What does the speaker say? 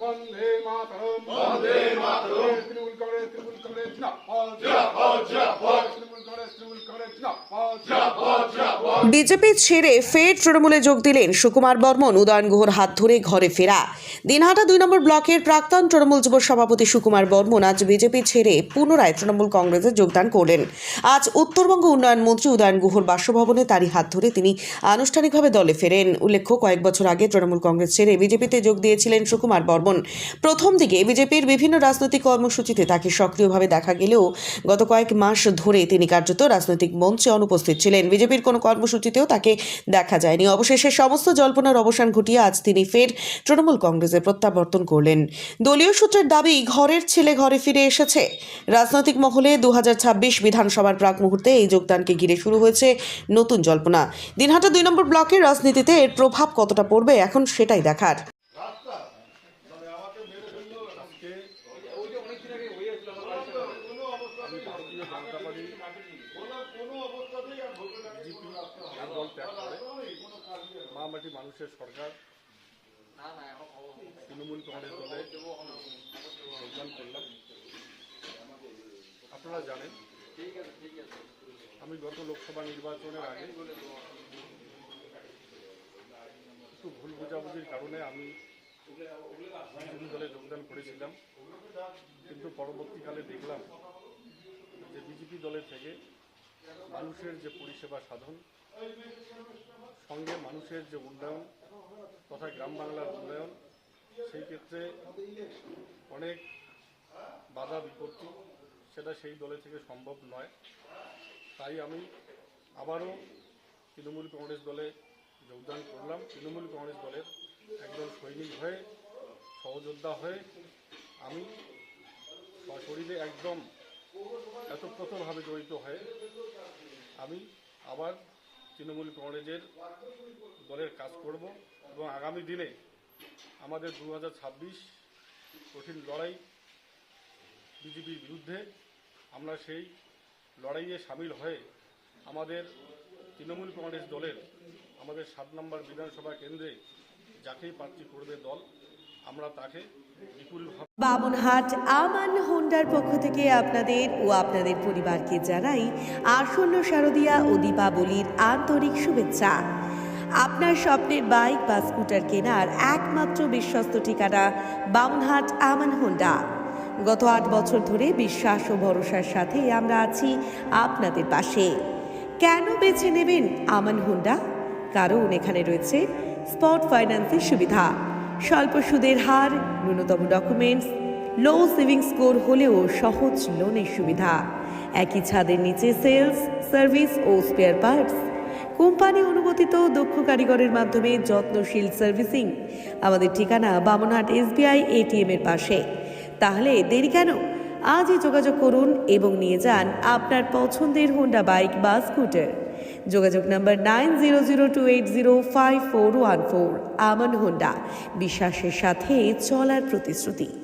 বন্দে মাতরম। বন্দে মাতরম। তৃণমূল কংগ্রেস তৃণমূল কংগ্রেস জিন্দাবাদ। জিন্দাবাদ তৃণমূল কংগ্রেস তৃণমূল কংগ্রেস জিন্দাবাদ বিজেপি ছেড়ে ফের তৃণমূলে যোগ দিলেন সুকুমার বর্মন, উদয়ন গুহর হাত ধরে ঘরে ফেরা। দিনহাটা দুই নম্বর ব্লকের প্রাক্তন তৃণমূল যুব সভাপতি সুকুমার বর্মন আজ বিজেপি ছেড়ে পুনরায় তৃণমূল কংগ্রেসে যোগদান করলেন। আজ উত্তরবঙ্গ উন্নয়ন মন্ত্রী উদয়ন গুহর বাসভবনে তারই হাত ধরে তিনি আনুষ্ঠানিকভাবে দলে ফেরেন। উল্লেখ্য, কয়েক বছর আগে তৃণমূল কংগ্রেস ছেড়ে বিজেপিতে যোগ দিয়েছিলেন সুকুমার বর্মন। প্রথম দিকে বিজেপির বিভিন্ন রাজনৈতিক কর্মসূচিতে তাকে সক্রিয়ভাবে দেখা গেলেও গত কয়েক মাস ধরে তিনি কার্যত রাজনৈতিক মঞ্চে অনুপস্থিত ছিলেন। বিজেপির কোনো কর্মসূচিতেও তাকে দেখা যায়নি। অবশেষে সমস্ত জল্পনার অবসান ঘটিয়ে আজ তিনি ফের তৃণমূল কংগ্রেসে প্রত্যাবর্তন করলেন। দলীয় সূত্রের দাবি, ঘরের ছেলে ঘরে ফিরে এসেছে। রাজনৈতিক মহলে দু হাজার ছাব্বিশ বিধানসভার প্রাক মুহূর্তে এই যোগদানকে ঘিরে শুরু হয়েছে নতুন জল্পনা। দিনহাটা দুই নম্বর ব্লকের রাজনীতিতে এর প্রভাব কতটা পড়বে এখন সেটাই দেখার। আমি ভারতীয় জনতা পার্টি বিজেপি এই দল ত্যাগ করে মা মানুষের সরকার। তৃণমূল কংগ্রেস দলে যোগদান করলাম। আপনারা জানেন আমি গত লোকসভা নির্বাচনের আগে একটু ভুল বোঝাবুঝির কারণে আমি বিজেপি দলে যোগদান করেছিলাম। কিন্তু পরবর্তীকালে দেখলাম যে বিজেপি দলের থেকে মানুষের যে পরিষেবা সাধন সঙ্গে মানুষের যে উন্নয়ন তথা গ্রাম বাংলার উন্নয়ন, সেই ক্ষেত্রে অনেক বাধা বিপত্তি সেটা সেই দলে থেকে সম্ভব নয়। তাই আমি আবারও তৃণমূল কংগ্রেস দলে যোগদান করলাম। তৃণমূল কংগ্রেস দলের একজন সৈনিক হয়ে, সহযোদ্ধা হয়ে আমি সশরীরে একদম এতপ্রতভাবে জড়িত হয়ে আমি আবার তৃণমূল কংগ্রেসের দলের কাজ করব এবং আগামী দিনে আমাদের দু হাজার ছাব্বিশ কঠিন লড়াই বিজেপির বিরুদ্ধে আমরা সেই লড়াইয়ে সামিল হয়ে আমাদের তৃণমূল কংগ্রেস দলের আমাদের সাত নম্বর বিধানসভা কেন্দ্রে যাকেই প্রার্থী করবে দল, আমরা তাকে বামনহাট আমান হোন্ডার পক্ষ থেকে আপনাদের ও আপনাদের পরিবারকে জানাই আসন্ন শারদীয়া ও দীপাবলির আন্তরিক শুভেচ্ছা। আপনার স্বপ্নের বাইক বা স্কুটার কেনার একমাত্র বিশ্বস্ত ঠিকানা বামনহাট আমান হোন্ডা। গত আট বছর ধরে বিশ্বাস ও ভরসার সাথে আমরা আছি আপনাদের পাশে। কেন বেছে নেবেন আমান হোন্ডা? কারণ এখানে রয়েছে স্পট ফাইন্যান্সের সুবিধা। স্বল্প সুদের হার, ন্যূনতম ডকুমেন্টস লো সেভিং স্কোর হলেও সহজ লোনের সুবিধা। একই ছাদের নিচে সেলস সার্ভিস ও স্পেয়ার পার্টস কোম্পানি অনুমোদিত দক্ষ কারিগরের মাধ্যমে যত্নশীল সার্ভিসিং আমাদের ঠিকানা বামনহাট এসবিআই এটিএম এর পাশে। তাহলে দেরি কেন? আজই যোগাযোগ করুন এবং নিয়ে যান আপনার পছন্দের হোন্ডা বাইক বা স্কুটার যোগাযোগ number nine zero zero two eight zero five four one four. Aman Honda, বিশ্বাসের সাথে চলার প্রতিশ্রুতি।